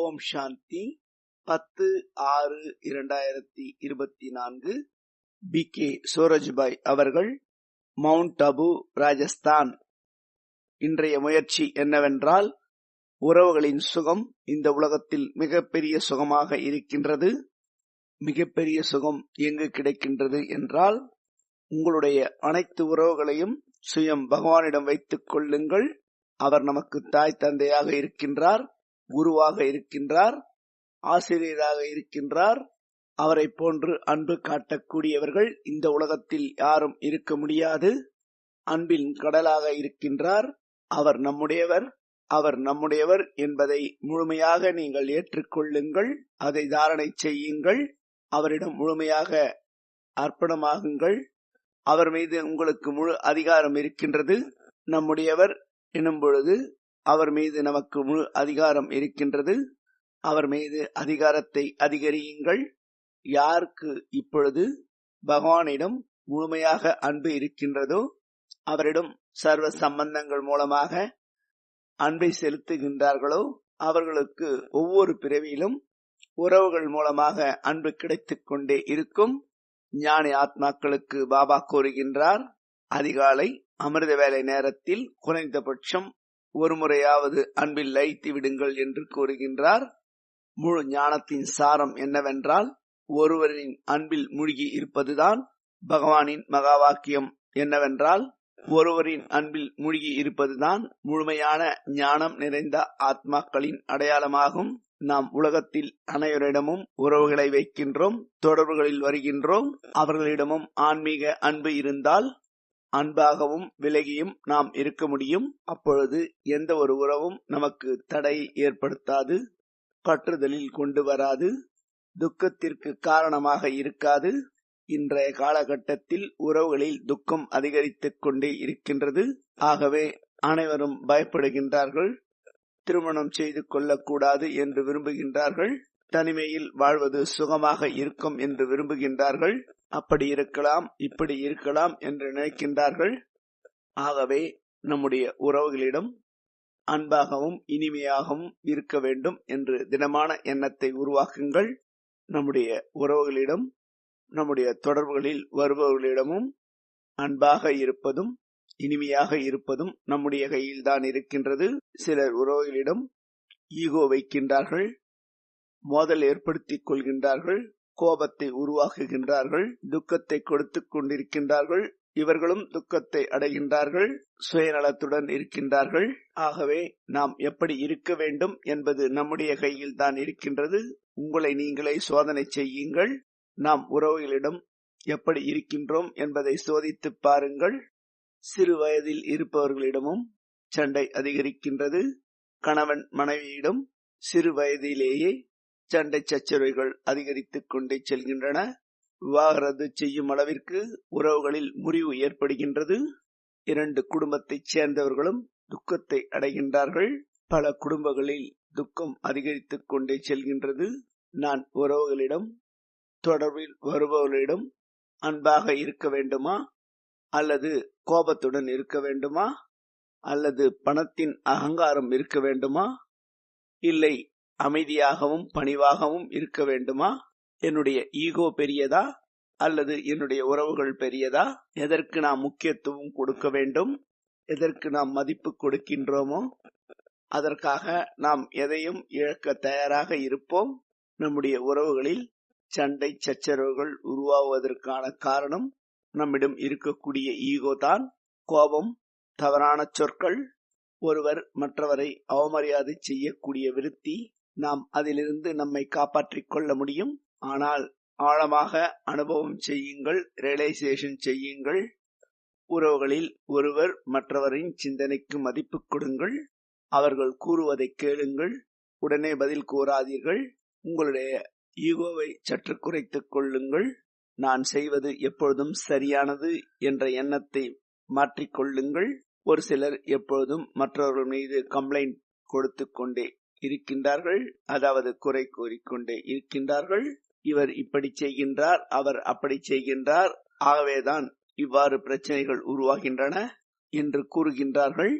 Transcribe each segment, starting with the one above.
ஓம் சாந்தி. பத்து ஆறு இரண்டாயிரத்தி இருபத்தி நான்கு பி. கே. சூரஜ்பாய் அவர்கள் மவுண்ட் அபு ராஜஸ்தான். இன்றைய முயற்சி என்னவென்றால் உறவுகளின் சுகம் இந்த உலகத்தில் மிகப்பெரிய சுகமாக இருக்கின்றது. மிகப்பெரிய சுகம் எங்கு கிடைக்கின்றது என்றால் உங்களுடைய அனைத்து உறவுகளையும் சுயம் பகவானிடம் வைத்துக் கொள்ளுங்கள். அவர் நமக்கு தாய் தந்தையாக இருக்கின்றார். குருவாக இருக்கின்றார் ஆசிரியராக இருக்கின்றார். அவரை போன்று அன்பு காட்டக்கூடியவர்கள் இந்த உலகத்தில் யாரும் இருக்க முடியாது. அன்பின் கடலாக இருக்கின்றார். அவர் நம்முடையவர் அவர் நம்முடையவர் என்பதை முழுமையாக நீங்கள் ஏற்றுக்கொள்ளுங்கள். அதை தாரணை செய்யுங்கள். அவரிடம் முழுமையாக அர்ப்பணமாகுங்கள். அவர் மீது உங்களுக்கு முழு அதிகாரம் இருக்கின்றது. நம்முடையவர் எனும் பொழுது அவர் மீது நமக்கு முழு அதிகாரம் இருக்கின்றது. அவர் மீது அதிகாரத்தை அதிகரியுங்கள். யாருக்கு இப்பொழுது பகவானிடம் முழுமையாக அன்பு இருக்கின்றதோ அவரிடம் சர்வ சம்பந்தங்கள் மூலமாக அன்பை செலுத்துகின்றார்களோ அவர்களுக்கு ஒவ்வொரு பிறவியிலும் உறவுகள் மூலமாக அன்பு கிடைத்துக் கொண்டே இருக்கும். ஞானி ஆத்மாக்களுக்கு பாபா கூறுகின்றார் அதிகாலை அமிர்த வேலை நேரத்தில் குறைந்தபட்சம் ஒரு முறையாவது அன்பில் லைத்து விடுங்கள் என்று கூறுகின்றார். முழு ஞானத்தின் சாரம் என்னவென்றால் ஒருவரின் அன்பில் மூழ்கி இருப்பதுதான் பகவானின் மகா வாக்கியம் என்னவென்றால் ஒருவரின் அன்பில் மூழ்கி இருப்பதுதான் முழுமையான ஞானம் நிறைந்த ஆத்மாக்களின் அடையாளமாகும். நாம் உலகத்தில் அனைவரிடமும் உறவுகளை வைக்கின்றோம் தொடர்புகளில் வருகின்றோம் அவர்களிடமும் ஆன்மீக அன்பு இருந்தால் அன்பாகவும் விலகியும் நாம் இருக்க முடியும். அப்பொழுது எந்த ஒரு உறவும் நமக்கு தடை ஏற்படுத்தாது பற்றுதலில் கொண்டு வராது துக்கத்திற்கு காரணமாக இருக்காது. இன்றைய காலகட்டத்தில் உறவுகளில் துக்கம் அதிகரித்துக் கொண்டே இருக்கின்றது. ஆகவே அனைவரும் பயப்படுகின்றார்கள். திருமணம் செய்து கொள்ளக்கூடாது என்று விரும்புகின்றார்கள். தனிமையில் வாழ்வது சுகமாக இருக்கும் என்று விரும்புகின்றார்கள். அப்படி இருக்கலாம் இப்படி இருக்கலாம் என்று நினைக்கின்றார்கள். ஆகவே நம்முடைய உறவுகளிடம் அன்பாகவும் இனிமையாகவும் இருக்க வேண்டும் என்று திடமான எண்ணத்தை உருவாக்குங்கள். நம்முடைய உறவுகளிடம் நம்முடைய தொடர்புகளில் வருபவர்களிடமும் அன்பாக இருப்பதும் இனிமையாக இருப்பதும் நம்முடைய கையில் தான் இருக்கின்றது. சிலர் உறவுகளிடம் ஈகோ வைக்கின்றார்கள் மோதல் ஏற்படுத்திக் கொள்கின்றார்கள். கோபத்தை உருவாக்குகின்றார்கள் துக்கத்தை கொடுத்து கொண்டிருக்கின்றார்கள் இவர்களும் துக்கத்தை அடைகின்றார்கள் சுயநலத்துடன் இருக்கின்றார்கள். ஆகவே நாம் எப்படி இருக்க வேண்டும் என்பது நம்முடைய கையில் தான் இருக்கின்றது. உங்களை நீங்களே சோதனை செய்யுங்கள். நாம் உறவுகளிடம் எப்படி இருக்கின்றோம் என்பதை சோதித்து பாருங்கள். சிறு வயதில் இருப்பவர்களிடமும் சண்டை அதிகரிக்கின்றது. கணவன் மனைவியிடம் சிறு வயதிலேயே சண்டை சச்சரவுகள் அதிகரித்துக் கொண்டே செல்கின்றன. விவாகரத்து செய்யும் அளவிற்கு உறவுகளில் முறிவு ஏற்படுகின்றது. இரண்டு குடும்பத்தைச் சேர்ந்தவர்களும் துக்கத்தை அடைகின்றார்கள். பல குடும்பங்களில் துக்கம் அதிகரித்துக் கொண்டே செல்கின்றது. நான் உறவுகளிடம் தொடர்பில் வருபவர்களிடம் அன்பாக இருக்க வேண்டுமா? அல்லது கோபத்துடன் இருக்க வேண்டுமா? அல்லது பணத்தின் அகங்காரம் இருக்க வேண்டுமா? இல்லை அமைதியாகவும் பணிவாகவும் இருக்க வேண்டுமா? என்னுடைய ஈகோ பெரியதா? அல்லது என்னுடைய உறவுகள் பெரியதா? எதற்கு நாம் முக்கியத்துவம் கொடுக்க வேண்டும்? எதற்கு நாம் மதிப்பு கொடுக்கின்றோமோ? அதற்காக நாம் எதையும் இழக்க தயாராக இருப்போம். நம்முடைய உறவுகளில் சண்டை சச்சரவுகள் உருவாவதற்கான காரணம் நம்மிடம் இருக்கக்கூடிய ஈகோ தான். கோபம் தவறான சொற்கள் ஒருவர் மற்றவரை அவமரியாதை செய்யக்கூடிய விருத்தி நாம் அதிலிருந்து நம்மை காப்பாற்றிக் கொள்ள முடியும். ஆனால் ஆழமாக அனுபவம் செய்யுங்கள் ரியலைசேஷன் செய்யுங்கள். உறவுகளில் ஒருவர் மற்றவரின் சிந்தனைக்கு மதிப்பு கொடுங்கள். அவர்கள் கூறுவதை கேளுங்கள். உடனே பதில் கூறாதீர்கள். உங்களுடைய ஈகோவை சற்று குறைத்துக் கொள்ளுங்கள். நான் செய்வது எப்பொழுதும் சரியானது என்ற எண்ணத்தை மாற்றிக்கொள்ளுங்கள் ஒரு சிலர் எப்பொழுதும் மற்றவர்கள் மீது கம்ப்ளைண்ட் கொடுத்து கொண்டே இருக்கின்றார்கள். அதாவது குறை கூறிக்கொண்டே இருக்கின்றார்கள். இவர் இப்படி செய்கின்றார் அவர் அப்படி செய்கின்றார். ஆகவேதான் இவ்வாறு பிரச்சனைகள் உருவாகின்றன என்று கூறுகின்றார்கள்.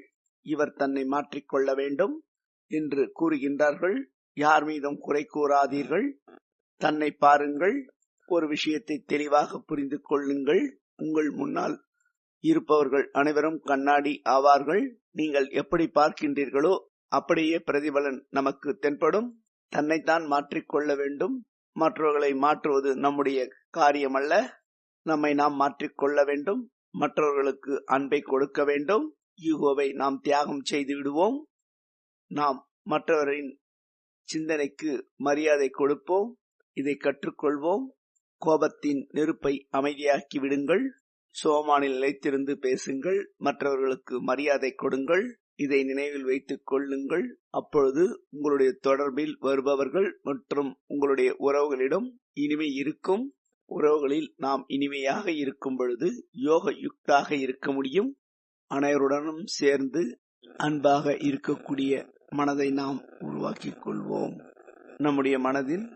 இவர் தன்னை மாற்றிக்கொள்ள வேண்டும் என்று கூறுகின்றார்கள். யார் மீதும் குறை கூறாதீர்கள். தன்னை பாருங்கள். ஒரு விஷயத்தை தெளிவாக புரிந்து கொள்ளுங்கள். உங்கள் முன்னால் இருப்பவர்கள் அனைவரும் கண்ணாடி ஆவார்கள். நீங்கள் எப்படி பார்க்கின்றீர்களோ அப்படியே பிரதிபலன் நமக்கு தென்படும். தன்னைத்தான் மாற்றிக்கொள்ள வேண்டும். மற்றவர்களை மாற்றுவது நம்முடைய காரியம் அல்ல நம்மை நாம் மாற்றிக்கொள்ள வேண்டும். மற்றவர்களுக்கு அன்பை கொடுக்க வேண்டும். யூகோவை நாம் தியாகம் செய்து விடுவோம். நாம் மற்றவரின் சிந்தனைக்கு மரியாதை கொடுப்போம். இதை கற்றுக்கொள்வோம். கோபத்தின் நெருப்பை அமைதியாக்கி விடுங்கள். சோமானில் நிலைத்திருந்து பேசுங்கள். மற்றவர்களுக்கு மரியாதை கொடுங்கள். இதை நினைவில் வைத்துக் கொள்ளுங்கள். அப்பொழுது உங்களுடைய தொடர்பில் வருபவர்கள் மற்றும் உங்களுடைய உறவுகளிடம் இனிமை இருக்கும். உறவுகளில் நாம் இனிமையாக இருக்கும் பொழுது யோக யுக்தாக இருக்க முடியும். அனைவருடனும் சேர்ந்து அன்பாக இருக்கக்கூடிய மனதை நாம் உருவாக்கிக் கொள்வோம். நம்முடைய மனதில்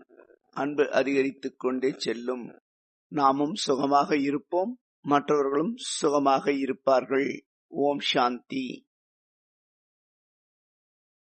அன்பு அதிகரித்துக் கொண்டே செல்லும். நாமும் சுகமாக இருப்போம். மற்றவர்களும் சுகமாக இருப்பார்கள். ஓம் சாந்தி.